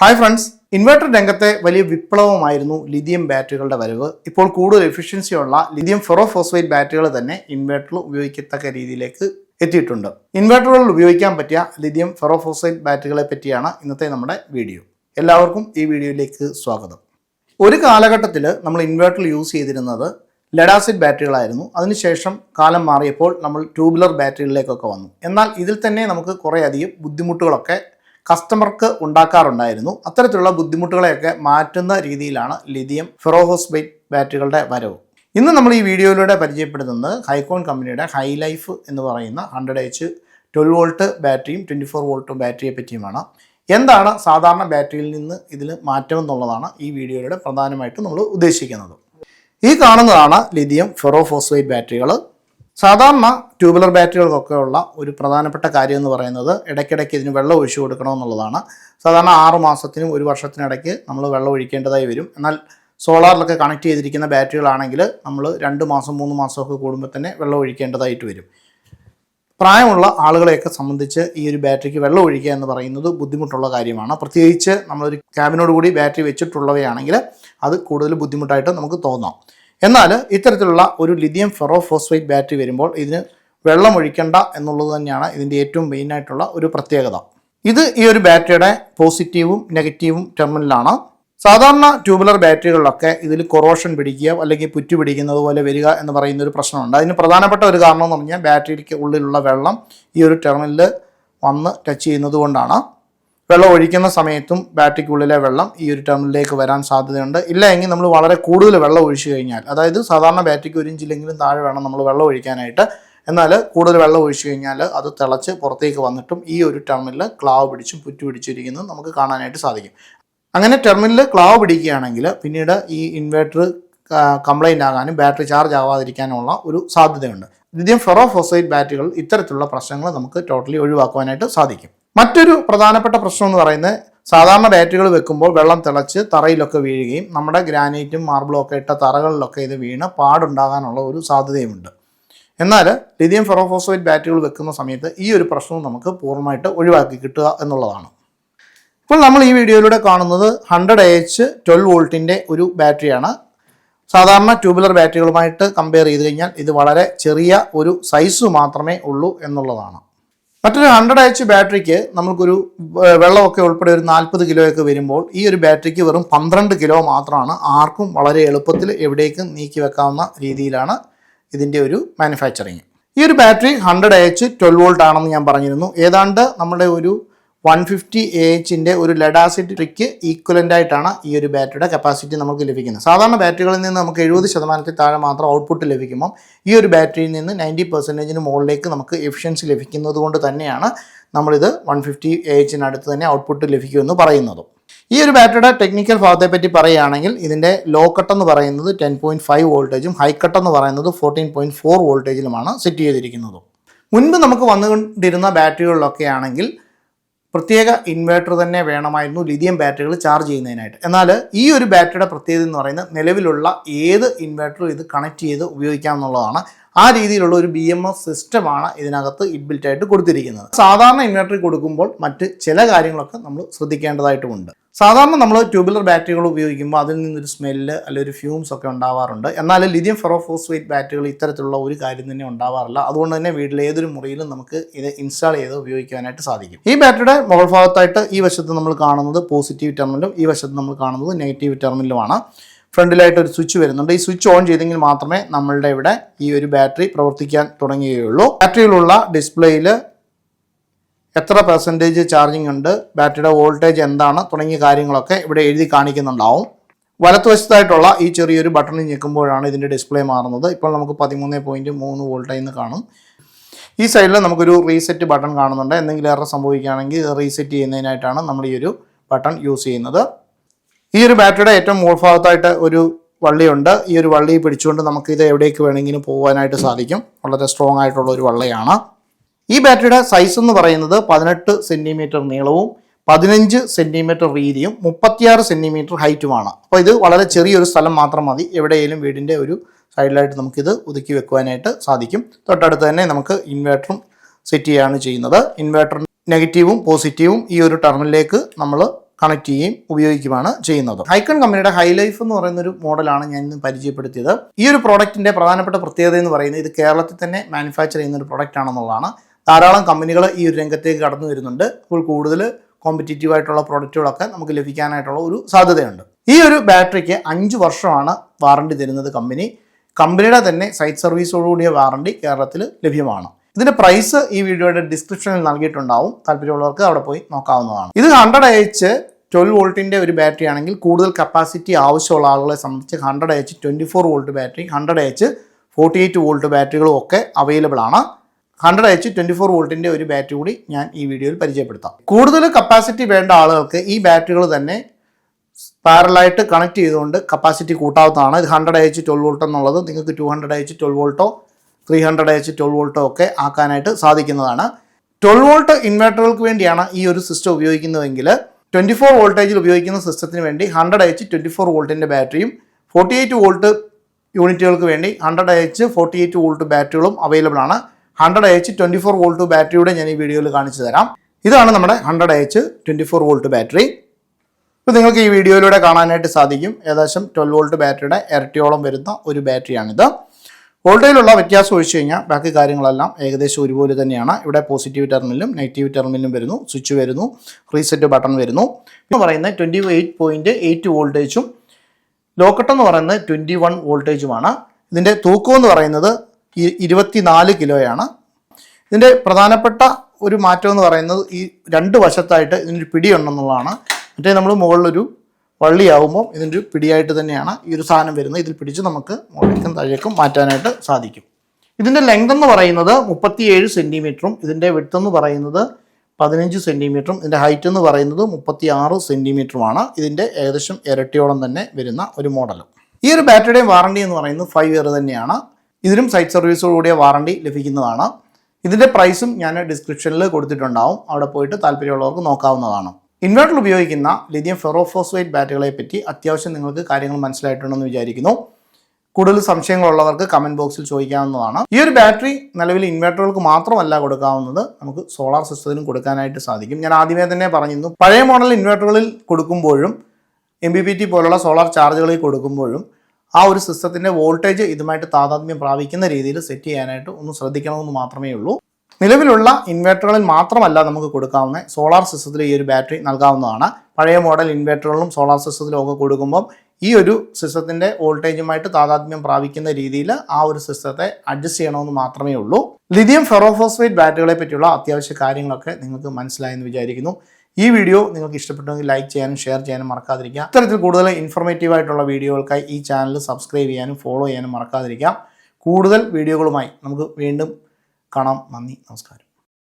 Hi friends inverter രംഗത്തെ വലിയ വിപ്ലവമായിരുന്നു lithium ബാറ്ററികളുടെ വരവ്. ഇപ്പോൾ കൂടുതൽ എഫിഷ്യൻസി ഉള്ള ലിഥിയം ഫെറോഫോസ്ഫേറ്റ് ബാറ്ററികൾ തന്നെ ഇൻവെർട്ടറിൽ ഉപയോഗിക്കത്തക്ക രീതിയിലേക്ക് എത്തിയിട്ടുണ്ട്. ഇൻവെർട്ടറുകളിൽ ഉപയോഗിക്കാൻ പറ്റിയ ലിഥിയം ഫെറോഫോസ്ഫേറ്റ് ബാറ്ററികളെ പറ്റിയാണ് ഇന്നത്തെ നമ്മുടെ വീഡിയോ എല്ലാവർക്കും ഈ വീഡിയോയിലേക്ക് സ്വാഗതം. ഒരു കാലഘട്ടത്തിൽ നമ്മൾ ഇൻവെർട്ടർ യൂസ് ചെയ്തിരുന്നത് ലെഡാസിഡ് ബാറ്ററികളായിരുന്നു അതിനുശേഷം കാലം മാറിയപ്പോൾ നമ്മൾ ട്യൂബ്ലർ ബാറ്ററികളിലേക്കൊക്കെ വന്നു. എന്നാൽ ഇതിൽ തന്നെ നമുക്ക് കുറേയധികം ബുദ്ധിമുട്ടുകളൊക്കെ കസ്റ്റമർക്ക് ഉണ്ടാക്കാറുണ്ടായിരുന്നു. അത്തരത്തിലുള്ള ബുദ്ധിമുട്ടുകളെയൊക്കെ മാറ്റുന്ന രീതിയിലാണ് ലിഥിയം ഫെറോഹോസ്ബൈറ്റ് ബാറ്ററികളുടെ വരവ്. ഇന്ന് നമ്മൾ ഈ വീഡിയോയിലൂടെ പരിചയപ്പെടുത്തുന്നത് ഹൈക്കോൺ കമ്പനിയുടെ ഹൈ ലൈഫ് എന്ന് പറയുന്ന ഹൺഡ്രഡ് എച്ച് ട്വൽവ് വോൾട്ട് ബാറ്ററിയും ട്വന്റി ഫോർ വോൾട്ട് ബാറ്ററിയെ പറ്റിയുമാണ്. എന്താണ് സാധാരണ ബാറ്ററിയിൽ നിന്ന് ഇതിൽ മാറ്റം എന്നുള്ളതാണ് ഈ വീഡിയോയുടെ പ്രധാനമായിട്ടും നമ്മൾ ഉദ്ദേശിക്കുന്നത്. ഈ കാണുന്നതാണ് ലിഥിയം ഫെറോഫോസ്ഫേറ്റ് ബാറ്ററികൾ സാധാരണ ട്യൂബുലർ ബാറ്ററികൾക്കൊക്കെ ഉള്ള ഒരു പ്രധാനപ്പെട്ട കാര്യം എന്ന് പറയുന്നത് ഇടയ്ക്കിടയ്ക്ക് ഇതിന് വെള്ളം ഒഴിച്ചു കൊടുക്കണമെന്നുള്ളതാണ് സാധാരണ ആറ് മാസത്തിനും ഒരു വർഷത്തിനിടയ്ക്ക് നമ്മൾ വെള്ളം ഒഴിക്കേണ്ടതായി വരും. എന്നാൽ സോളാറിലൊക്കെ കണക്ട് ചെയ്തിരിക്കുന്ന ബാറ്ററികളാണെങ്കിൽ നമ്മൾ രണ്ട് മാസം മൂന്ന് മാസമൊക്കെ കൂടുമ്പോൾ തന്നെ വെള്ളം ഒഴിക്കേണ്ടതായിട്ട് വരും. പ്രായമുള്ള ആളുകളെയൊക്കെ സംബന്ധിച്ച് ഈ ഒരു ബാറ്ററിക്ക് വെള്ളം ഒഴിക്കുക എന്ന് പറയുന്നത് ബുദ്ധിമുട്ടുള്ള കാര്യമാണ്. പ്രത്യേകിച്ച് നമ്മളൊരു ക്യാബിനോട് കൂടി ബാറ്ററി വെച്ചിട്ടുള്ളവയാണെങ്കിൽ അത് കൂടുതൽ ബുദ്ധിമുട്ടായിട്ട് നമുക്ക് തോന്നാം. എന്നാൽ ഇത്തരത്തിലുള്ള ഒരു ലിഥിയം ഫെറോ ഫോസ്ഫൈറ്റ് ബാറ്ററി വരുമ്പോൾ ഇതിന് വെള്ളം ഒഴിക്കേണ്ട എന്നുള്ളത് തന്നെയാണ് ഇതിന്റെ ഏറ്റവും മെയിനായിട്ടുള്ള ഒരു പ്രത്യേകത. ഇത് ഈ ഒരു ബാറ്ററിയുടെ പോസിറ്റീവും നെഗറ്റീവും ടെർമിനലാണ്. സാധാരണ ട്യൂബുലർ ബാറ്ററികളിലൊക്കെ ഇതിൽ കൊറോഷൻ പിടിക്കുക അല്ലെങ്കിൽ പുറ്റു പിടിക്കുന്നത് പോലെ വരിക എന്ന് പറയുന്ന ഒരു പ്രശ്നമുണ്ട്. അതിന് പ്രധാനപ്പെട്ട ഒരു കാരണം എന്ന് പറഞ്ഞാൽ ബാറ്ററിക്ക് ഉള്ളിലുള്ള വെള്ളം ഈ ഒരു ടെർമിനലിൽ വന്ന് ടച്ച് ചെയ്യുന്നത് കൊണ്ടാണ്. വെള്ളം ഒഴിക്കുന്ന സമയത്തും ബാറ്ററിക്കുള്ളിലെ വെള്ളം ഈ ഒരു ടെർമിനലിലേക്ക് വരാൻ സാധ്യതയുണ്ട്. ഇല്ല എങ്കിൽ നമ്മൾ വളരെ കൂടുതൽ വെള്ളം ഒഴിച്ചു കഴിഞ്ഞാൽ അതായത് സാധാരണ ബാറ്ററിക്ക് ഒരു ഇഞ്ചിലെങ്കിലും താഴെ വേണം നമ്മൾ വെള്ളം ഒഴിക്കാനായിട്ട്. എന്നാൽ കൂടുതൽ വെള്ളം ഒഴിച്ചു കഴിഞ്ഞാൽ അത് തിളച്ച് പുറത്തേക്ക് വന്നിട്ടും ഈ ഒരു ടെർമിനലിൽ ക്ലാവ് പിടിച്ചും പുറ്റു പിടിച്ചിരിക്കുന്നത് നമുക്ക് കാണാനായിട്ട് സാധിക്കും. അങ്ങനെ ടെർമിനൽ ക്ലാവ് പിടിക്കുകയാണെങ്കിൽ പിന്നീട് ഈ ഇൻവേർട്ടർ കംപ്ലൈന്റ് ആകാനും ബാറ്ററി ചാർജ് ആവാതിരിക്കാനുമുള്ള ഒരു സാധ്യതയുണ്ട്. ലിഥിയം ഫെറോഫോസൈറ്റ് ബാറ്ററികൾ ഇത്തരത്തിലുള്ള പ്രശ്നങ്ങൾ നമുക്ക് ടോട്ടലി ഒഴിവാക്കുവാനായിട്ട് സാധിക്കും. മറ്റൊരു പ്രധാനപ്പെട്ട പ്രശ്നം എന്ന് പറയുന്നത് സാധാരണ ബാറ്ററികൾ വെക്കുമ്പോൾ വെള്ളം തിളച്ച് തറയിലൊക്കെ വീഴുകയും നമ്മുടെ ഗ്രാനൈറ്റും മാർബിളും ഒക്കെ ഇട്ട തറകളിലൊക്കെ ഇത് വീണ് പാടുണ്ടാകാനുള്ള ഒരു സാധ്യതയുമുണ്ട്. എന്നാൽ ലിഥിയം ഫെറോഫോസൈറ്റ് ബാറ്ററികൾ വെക്കുന്ന സമയത്ത് ഈ ഒരു പ്രശ്നവും നമുക്ക് പൂർണമായിട്ട് ഒഴിവാക്കി കിട്ടുക എന്നുള്ളതാണ്. ഇപ്പോൾ നമ്മൾ ഈ വീഡിയോയിലൂടെ കാണുന്നത് ഹൺഡ്രഡ് എച്ച് ട്വൽവ് വോൾട്ടിന്റെ ഒരു ബാറ്ററിയാണ്. സാധാരണ ട്യൂബുലർ ബാറ്ററികളുമായിട്ട് കമ്പയർ ചെയ്ത് കഴിഞ്ഞാൽ ഇത് വളരെ ചെറിയ ഒരു സൈസ് മാത്രമേ ഉള്ളൂ എന്നുള്ളതാണ്. മറ്റൊരു ഹൺഡ്രഡ് എച്ച് ബാറ്ററിക്ക് നമുക്കൊരു വെള്ളമൊക്കെ ഉൾപ്പെടെ ഒരു നാൽപ്പത് കിലോയൊക്കെ വരുമ്പോൾ ഈ ഒരു ബാറ്ററിക്ക് വെറും പന്ത്രണ്ട് കിലോ മാത്രമാണ് ആർക്കും വളരെ എളുപ്പത്തിൽ എവിടേക്കും നീക്കി വെക്കാവുന്ന രീതിയിലാണ് ഇതിന്റെ ഒരു മാനുഫാക്ചറിങ് ഈ ഒരു battery hundred H twelve volt ആണെന്ന് ഞാൻ പറഞ്ഞിരുന്നു. ഏതാണ്ട് നമ്മുടെ ഒരു വൺ ഫിഫ്റ്റി എ എച്ചിന്റെ ഒരു ലെഡാസിഡ് ട്രിക്ക് ഈക്വലന്റ് ആയിട്ടാണ് ഈ ഒരു ബാറ്ററിയുടെ കപ്പാസിറ്റി നമുക്ക് ലഭിക്കുന്നത്. സാധാരണ ബാറ്ററികളിൽ നിന്ന് നമുക്ക് എഴുപത് ശതമാനത്തിൽ താഴെ മാത്രം ഔട്ട്പുട്ട് ലഭിക്കുമ്പോൾ ഈ ഒരു ബാറ്ററിയിൽ നിന്ന് നയന്റി പെർസെന്റേജിന് മുകളിലേക്ക് നമുക്ക് എഫിഷ്യൻസി ലഭിക്കുന്നത് കൊണ്ട് തന്നെയാണ് നമ്മളിത് വൺ ഫിഫ്റ്റി എ എച്ചിനടുത്ത് തന്നെ ഔട്ട്പുട്ട് ലഭിക്കുമെന്ന് പറയുന്നതും. ഈ ഒരു ബാറ്ററിയുടെ ടെക്നിക്കൽ ഭാഗത്തെ പറ്റി പറയുകയാണെങ്കിൽ ഇതിന്റെ ലോ കട്ട് എന്ന് പറയുന്നത് ടെൻ പോയിന്റ് ഫൈവ് വോൾട്ടേജും ഹൈ കട്ട് എന്ന് പറയുന്നത് ഫോർട്ടീൻ പോയിന്റ് ഫോർ വോൾട്ടേജിലുമാണ് സെറ്റ് ചെയ്തിരിക്കുന്നത്. മുൻപ് നമുക്ക് വന്നുകൊണ്ടിരുന്ന ബാറ്ററികളിലൊക്കെ ആണെങ്കിൽ പ്രത്യേക ഇൻവേർട്ടർ തന്നെ വേണമായിരുന്നു ലിഥിയം ബാറ്ററികൾ ചാർജ് ചെയ്യുന്നതിനായിട്ട്. എന്നാൽ ഈ ഒരു ബാറ്ററിയുടെ പ്രത്യേകത എന്ന് പറയുന്നത് നിലവിലുള്ള ഏത് ഇൻവേർട്ടറും ഇത് കണക്ട് ചെയ്ത് ഉപയോഗിക്കാം എന്നുള്ളതാണ് ആ രീതിയിലുള്ള ഒരു ബി എം എസ് സിസ്റ്റമാണ് ഇതിനകത്ത് ഇബിൽറ്റായിട്ട് കൊടുത്തിരിക്കുന്നത്. സാധാരണ ഇൻവേർട്ടറിൽ കൊടുക്കുമ്പോൾ മറ്റ് ചില കാര്യങ്ങളൊക്കെ നമ്മൾ ശ്രദ്ധിക്കേണ്ടതായിട്ടുമുണ്ട്. സാധാരണ നമ്മൾ ട്യൂബുലർ ബാറ്ററികൾ ഉപയോഗിക്കുമ്പോൾ അതിൽ നിന്നൊരു സ്മെല്ല് അല്ലെങ്കിൽ ഒരു ഫ്യൂംസ് ഒക്കെ ഉണ്ടാവാറുണ്ട്. എന്നാൽ ലിഥിയം ഫെറോഫോസ്ഫേറ്റ് ബാറ്ററികൾ ഇത്തരത്തിലുള്ള ഒരു കാര്യം തന്നെ ഉണ്ടാവാറില്ല. അതുകൊണ്ട് തന്നെ വീട്ടിലെ ഏതൊരു മുറിയിലും നമുക്ക് ഇത് ഇൻസ്റ്റാൾ ചെയ്ത് ഉപയോഗിക്കാനായിട്ട് സാധിക്കും. ഈ ബാറ്ററിയുടെ മുകൾ ഭാഗത്തായിട്ട് ഈ വശത്ത് നമ്മൾ കാണുന്നത് പോസിറ്റീവ് ടെർമിനലും ഈ വശത്ത് നമ്മൾ കാണുന്നത് നെഗറ്റീവ് ടെർമിനലുമാണ് ഫ്രണ്ടിലായിട്ട് ഒരു സ്വിച്ച് വരുന്നുണ്ട്. ഈ സ്വിച്ച് ഓൺ ചെയ്തെങ്കിൽ മാത്രമേ നമ്മളുടെ ഇവിടെ ഈ ഒരു ബാറ്ററി പ്രവർത്തിക്കാൻ തുടങ്ങുകയുള്ളൂ. ബാറ്ററിയിലുള്ള ഡിസ്പ്ലേയിൽ എത്ര പെർസെന്റേജ് ചാർജിങ് ഉണ്ട് ബാറ്ററിയുടെ വോൾട്ടേജ് എന്താണ് തുടങ്ങിയ കാര്യങ്ങളൊക്കെ ഇവിടെ എഴുതി കാണിക്കുന്നുണ്ടാവും. വലത്തുവശത്തായിട്ടുള്ള ഈ ചെറിയൊരു ബട്ടണിൽ ഞെക്കുമ്പോഴാണ് ഇതിന്റെ ഡിസ്പ്ലേ മാറുന്നത്. ഇപ്പോൾ നമുക്ക് പതിമൂന്ന് പോയിന്റ് മൂന്ന് വോൾട്ടായി എന്ന് കാണും. ഈ സൈഡിൽ നമുക്കൊരു റീസെറ്റ് ബട്ടൺ കാണുന്നുണ്ട്. എന്തെങ്കിലും എറർ സംഭവിക്കുകയാണെങ്കിൽ റീസെറ്റ് ചെയ്യുന്നതിനായിട്ടാണ് നമ്മൾ ഈ ഒരു ബട്ടൺ യൂസ് ചെയ്യുന്നത്. ഈ ഒരു ബാറ്ററിയുടെ ഏറ്റവും മുകൾഭാഗത്തായിട്ട് ഒരു വള്ളിയുണ്ട്. ഈ ഒരു വള്ളി പിടിച്ചുകൊണ്ട് നമുക്ക് എവിടേക്ക് വേണമെങ്കിലും പോകാനായിട്ട് സാധിക്കും. വളരെ സ്ട്രോങ് ആയിട്ടുള്ള ഒരു വള്ളിയാണ്. ഈ ബാറ്ററിയുടെ സൈസ് എന്ന് പറയുന്നത് പതിനെട്ട് സെന്റിമീറ്റർ നീളവും പതിനഞ്ച് സെന്റിമീറ്റർ വീതിയും മുപ്പത്തിയാറ് സെന്റിമീറ്റർ ഹൈറ്റുമാണ് അപ്പോൾ ഇത് വളരെ ചെറിയൊരു സ്ഥലം മാത്രം മതി. എവിടെയെങ്കിലും വീടിന്റെ ഒരു സൈഡിലായിട്ട് നമുക്കിത് ഒതുക്കി വെക്കുവാനായിട്ട് സാധിക്കും. തൊട്ടടുത്ത് തന്നെ നമുക്ക് ഇൻവേർട്ടറും സെറ്റ് ചെയ്യുകയാണ് ചെയ്യുന്നത്. ഇൻവേർട്ടർ നെഗറ്റീവും പോസിറ്റീവും ഈ ഒരു ടെർമിനലിലേക്ക് നമ്മൾ കണക്ട് ചെയ്യുകയും ഉപയോഗിക്കുകയാണ് ചെയ്യുന്നത്. ഹൈക്കൺ കമ്പനിയുടെ ഹൈ ലൈഫ് എന്ന് പറയുന്ന ഒരു മോഡലാണ് ഞാൻ ഇന്ന് പരിചയപ്പെടുത്തിയത്. ഈ ഒരു പ്രോഡക്റ്റിന്റെ പ്രധാനപ്പെട്ട പ്രത്യേകത എന്ന് പറയുന്നത് ഇത് കേരളത്തിൽ തന്നെ മാനുഫാക്ചർ ചെയ്യുന്ന ഒരു പ്രോഡക്റ്റ് ആണെന്നുള്ളതാണ്. ധാരാളം കമ്പനികൾ ഈ ഒരു രംഗത്തേക്ക് കടന്നു വരുന്നുണ്ട്. അപ്പോൾ കൂടുതൽ കോമ്പറ്റീറ്റീവ് ആയിട്ടുള്ള പ്രോഡക്റ്റുകളൊക്കെ നമുക്ക് ലഭിക്കാനായിട്ടുള്ള ഒരു സാധ്യതയുണ്ട്. ഈ ഒരു ബാറ്ററിക്ക് അഞ്ച് വർഷമാണ് വാറണ്ടി തരുന്നത് കമ്പനി. കമ്പനിയുടെ തന്നെ സൈറ്റ് സർവീസോടുകൂടിയ വാറണ്ടി കേരളത്തിൽ ലഭ്യമാണ്. ഇതിന്റെ പ്രൈസ് ഈ വീഡിയോയുടെ ഡിസ്ക്രിപ്ഷനിൽ നൽകിയിട്ടുണ്ടാവും. താല്പര്യമുള്ളവർക്ക് അവിടെ പോയി നോക്കാവുന്നതാണ്. ഇത് ഹൺഡ്രഡ് എച്ച് ട്വൽവ് വോൾട്ടിന്റെ ഒരു ബാറ്ററി ആണെങ്കിൽ കൂടുതൽ കപ്പാസിറ്റി ആവശ്യമുള്ള ആളുകളെ സംബന്ധിച്ച് hundred H twenty four volt battery hundred H forty eight volt ബാറ്ററികളും ഒക്കെ അവൈലബിൾ ആണ്. ഹൺഡ്രഡ് എച്ച് ട്വന്റി ഫോർ വോൾട്ടിന്റെ ഒരു ബാറ്ററി കൂടി ഞാൻ ഈ വീഡിയോയിൽ പരിചയപ്പെടുത്താം. കൂടുതൽ കപ്പാസിറ്റി വേണ്ട ആളുകൾക്ക് ഈ ബാറ്ററികൾ തന്നെ പാരലായിട്ട് കണക്ട് ചെയ്തുകൊണ്ട് കപ്പാസിറ്റി കൂട്ടാവുന്നതാണ്. ഇത് ഹൺഡ്രഡ് എച്ച് ട്വൽവ് വോൾട്ട് എന്നുള്ളത് നിങ്ങൾക്ക് ടു ഹൺഡ്രഡ് എച്ച് ട്വൽവ് വോൾട്ടോ ത്രീ ഹൺഡ്രഡ് എച്ച് ട്വൽവ് വോൾട്ടോ ഒക്കെ ആക്കാനായിട്ട് സാധിക്കുന്നതാണ്. ട്വൽവ് വോൾട്ട് ഇൻവെർട്ടറുകൾക്ക് വേണ്ടിയാണ് ഈ ഒരു സിസ്റ്റം ഉപയോഗിക്കുന്നതെങ്കിൽ ട്വന്റി ഫോർ വോൾട്ടേജിൽ ഉപയോഗിക്കുന്ന സിസ്റ്റത്തിന് വേണ്ടി ഹൺഡ്രഡ് എച്ച് ട്വന്റി ഫോർ വോൾട്ടിന്റെ ബാറ്ററിയും ഫോർട്ടി എയ്റ്റ് വോൾട്ട് യൂണിറ്റുകൾക്ക് വേണ്ടി hundred H forty eight volt ബാറ്ററികളും available ആണ്. Hundred H twenty four volt ബാറ്ററിയുടെ ഞാൻ ഈ വീഡിയോയിൽ കാണിച്ചു തരാം. ഇതാണ് നമ്മുടെ hundred H twenty four volt battery ഇപ്പോൾ നിങ്ങൾക്ക് ഈ വീഡിയോയിലൂടെ കാണാനായിട്ട് സാധിക്കും. ഏകദേശം ട്വൽവ് വോൾട്ട് ബാറ്ററിയുടെ ഇരട്ടിയോളം വരുന്ന ഒരു ബാറ്ററിയാണിത് വോൾട്ടേജിലുള്ള വ്യത്യാസം ഒഴിച്ചു കഴിഞ്ഞാൽ ബാക്കി കാര്യങ്ങളെല്ലാം ഏകദേശം ഒരുപോലെ തന്നെയാണ്. ഇവിടെ പോസിറ്റീവ് ടെർമിനലും നെഗറ്റീവ് ടെർമിനലും വരുന്നു സ്വിച്ച് വരുന്നു റീസെറ്റ് ബട്ടൺ വരുന്നു. എന്ന് പറയുന്നത് ട്വന്റി എയ്റ്റ് പോയിന്റ് എയ്റ്റ് വോൾട്ടേജും ലോക്കട്ട് എന്ന് പറയുന്നത് ട്വന്റി വൺ വോൾട്ടേജുമാണ് ഇതിന്റെ തൂക്കം എന്ന് പറയുന്നത് ഇരുപത്തിനാല് കിലോയാണ്. ഇതിന്റെ പ്രധാനപ്പെട്ട ഒരു മാറ്റം എന്ന് പറയുന്നത് ഈ രണ്ട് വശത്തായിട്ട് ഇതിനൊരു പിടിയുണ്ടെന്നുള്ളതാണ്. മറ്റേ നമ്മൾ മുകളിലൊരു വള്ളിയാവുമ്പോൾ ഇതിന്റെ ഒരു പിടിയായിട്ട് തന്നെയാണ് ഈ ഒരു സാധനം വരുന്നത്. ഇതിൽ പിടിച്ച് നമുക്ക് മുകളിലേക്കും താഴേക്കും മാറ്റാനായിട്ട് സാധിക്കും. ഇതിന്റെ ലെങ്ത് എന്ന് പറയുന്നത് മുപ്പത്തിയേഴ് സെന്റിമീറ്ററും ഇതിന്റെ വിട്ത് എന്ന് പറയുന്നത് പതിനഞ്ച് സെന്റിമീറ്ററും ഇതിന്റെ ഹൈറ്റ് എന്ന് പറയുന്നത് മുപ്പത്തി ആറ് സെന്റിമീറ്ററുമാണ് ഇതിന്റെ ഏകദേശം ഇരട്ടിയോളം തന്നെ വരുന്ന ഒരു മോഡലും ഈ ഒരു ബാറ്ററിയുടെ വാറണ്ടി എന്ന് പറയുന്നത് ഫൈവ് ഇയർ തന്നെയാണ്. ഇതിനും സൈറ്റ് സർവീസോടുകൂടിയ വാറണ്ടി ലഭിക്കുന്നതാണ്. ഇതിന്റെ പ്രൈസും ഞാൻ ഡിസ്ക്രിപ്ഷനിൽ കൊടുത്തിട്ടുണ്ടാവും. അവിടെ പോയിട്ട് താല്പര്യമുള്ളവർക്ക് നോക്കാവുന്നതാണ്. ഇൻവേർട്ടർ ഉപയോഗിക്കുന്ന ലിഥിയം ഫെറോഫോസ്ഫേറ്റ് ബാറ്ററികളെ പറ്റി അത്യാവശ്യം നിങ്ങൾക്ക് കാര്യങ്ങൾ മനസ്സിലായിട്ടുണ്ടെന്ന് വിചാരിക്കുന്നു. കൂടുതൽ സംശയങ്ങളുള്ളവർക്ക് കമന്റ് ബോക്സിൽ ചോദിക്കാവുന്നതാണ്. ഈ ഒരു ബാറ്ററി നിലവിൽ ഇൻവെർട്ടറുകൾക്ക് മാത്രമല്ല കൊടുക്കാവുന്നത്. നമുക്ക് സോളാർ സിസ്റ്റത്തിനും കൊടുക്കാനായിട്ട് സാധിക്കും. ഞാൻ ആദ്യമേ തന്നെ പറഞ്ഞിരുന്നു. പഴയ മോഡൽ ഇൻവെർട്ടറുകളിൽ കൊടുക്കുമ്പോഴും എം ബി പി ടി പോലുള്ള സോളാർ ചാർജുകളിൽ കൊടുക്കുമ്പോഴും ആ ഒരു സിസ്റ്റത്തിന്റെ വോൾട്ടേജ് ഇതുമായിട്ട് താതാത്മ്യം പ്രാപിക്കുന്ന രീതിയിൽ സെറ്റ് ചെയ്യാനായിട്ട് ഒന്ന് ശ്രദ്ധിക്കണമെന്ന് മാത്രമേ ഉള്ളൂ. നിലവിലുള്ള ഇൻവെർട്ടറുകളിൽ മാത്രമല്ല നമുക്ക് കൊടുക്കാവുന്ന സോളാർ സിസ്റ്റത്തിൽ ഈ ഒരു ബാറ്ററി നൽകാവുന്നതാണ്. പഴയ മോഡൽ ഇൻവെർട്ടറുകളിലും സോളാർ സിസ്റ്റത്തിലും ഒക്കെ കൊടുക്കുമ്പം ഈ ഒരു സിസ്റ്റത്തിന്റെ വോൾട്ടേജുമായിട്ട് താതാത്മ്യം പ്രാപിക്കുന്ന രീതിയിൽ ആ ഒരു സിസ്റ്റത്തെ അഡ്ജസ്റ്റ് ചെയ്യണമെന്ന് മാത്രമേ ഉള്ളൂ. ലിഥിയം ഫെറോഫോസ്ഫേറ്റ് ബാറ്ററികളെ പറ്റിയുള്ള അത്യാവശ്യ കാര്യങ്ങളൊക്കെ നിങ്ങൾക്ക് മനസ്സിലായെന്ന് വിചാരിക്കുന്നു. ഈ വീഡിയോ നിങ്ങൾക്ക് ഇഷ്ടപ്പെട്ടെങ്കിൽ ലൈക്ക് ചെയ്യാനും ഷെയർ ചെയ്യാനും മറക്കാതിരിക്കുക ഇത്തരത്തിൽ കൂടുതൽ ഇൻഫർമേറ്റീവ് ആയിട്ടുള്ള വീഡിയോകൾക്കായി ഈ ചാനൽ സബ്സ്ക്രൈബ് ചെയ്യാനും ഫോളോ ചെയ്യാനും മറക്കാതിരിക്കാം. കൂടുതൽ വീഡിയോകളുമായി നമുക്ക് വീണ്ടും കാണാം. നന്ദി നമസ്കാരം.